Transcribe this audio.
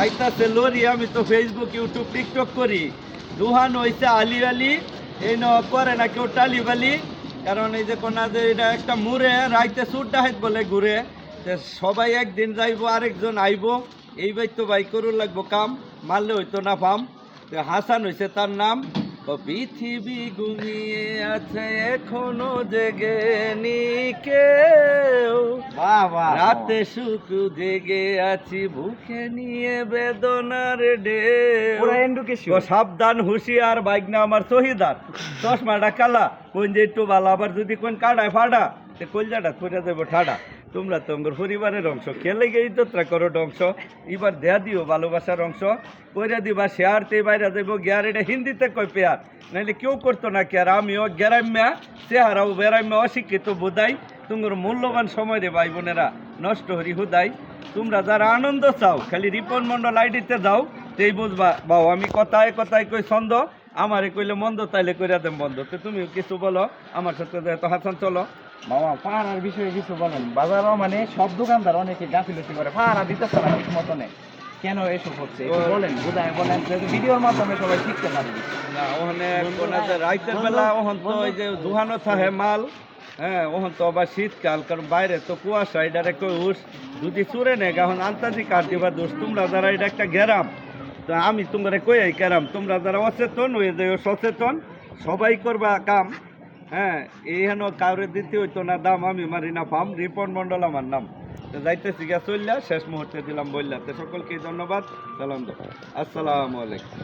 যাইতাছে লরি, আমি তো ফেসবুক ইউটিউব টিকটক করি। দুহান হইছে আলি আলি, এই ন করে না কেউ টালি বালি। কারণ এই যে কোনা যে এটা একটা মুড়ে, রাইতে সুট ডাহাইত বলে ঘুরে। সবাই একদিন যাইব, আরেকজন আইব। এই বাই তো বাই করু লাগবো কাম, মারলে হইতো না ফাম। হাসান হইছে তার নাম। ও পৃথিবী ঘুমিয়ে আছে এখনও জেগে নি বাহ রাতে সুখ জেগে আছি বুকে নিয়ে বেদনার ডে সাবধান হুঁশিয়ার বাইক না আমার শহীদার। চশমাটা কালা কোন যে একটু ভালো আবার যদি কোন কাটায় ফাটা তে কলজাটা করে দেবো ঠাডা। তোমরা তোমার পরিবারের অংশ। খেলে গিয়ে যাত্রা করো অংশ এবার দেয়া দিও ভালোবাসার অংশ। কইরা দিবা শেয়ার তে বাইরে দেবো গিয়ার এটা হিন্দিতে কয় পেয়ার? নাহলে কেউ করতো না কি আর? আমিও গ্যারাম্যা চেহারাও বেড়াম্যা, অশিক্ষিত বোধাই। তোমার মূল্যবান সময় রে ভাই বোনেরা, নষ্ট হরি হুদাই। তোমরা যারা আনন্দ চাও, খালি রিপন মন্ডল আইডিতে যাও, তেই বুঝবা, বাও, আমি কথায় কথায় কই ছন্দ, আমারে কইলে মন্দ তাইলে কইরা দেম বন্ধ। তো তুমিও কিছু বলো, আমার সাথে তো হাসান চলো। মামা পাহাড়ার বিষয়ে কিছু বলেন। বাজারও মানে সব দোকানদার অনেকে গাফিলতি করে পাহারা দিতেছে না ঠিক মতনে। কেন এসব হচ্ছে? বলেন বুঝায় বলেন যেহেতু ভিডিওর মাধ্যমে সবাই শিখতে পারবে না ওখানে রাইতের বেলা ওখান তো ওই যে দুহানো থাকে মাল হ্যাঁ ওখান তো আবার শীতকাল কারণ বাইরে তো কুয়াশা এটারে কই উস যদি চুরে নেই এখন আন্তাজি কাট দিবা দোষ তোমরা যারা এটা একটা গ্যারাম তো আমি তোমরা কই এই গ্যারাম? তোমরা যারা অচেতন হয়ে যাও সচেতন সবাই করবা কাম। হ্যাঁ এই হেন কাউরে দিতে হইতো না, দাম আমি মারি না ফাম রিপন মন্ডল আমার নাম। তো যাইতেছি গিয়া চললা শেষ মুহূর্তে দিলাম বললাম তো সকলকে ধন্যবাদ, সালাম আসসালামু আলাইকুম।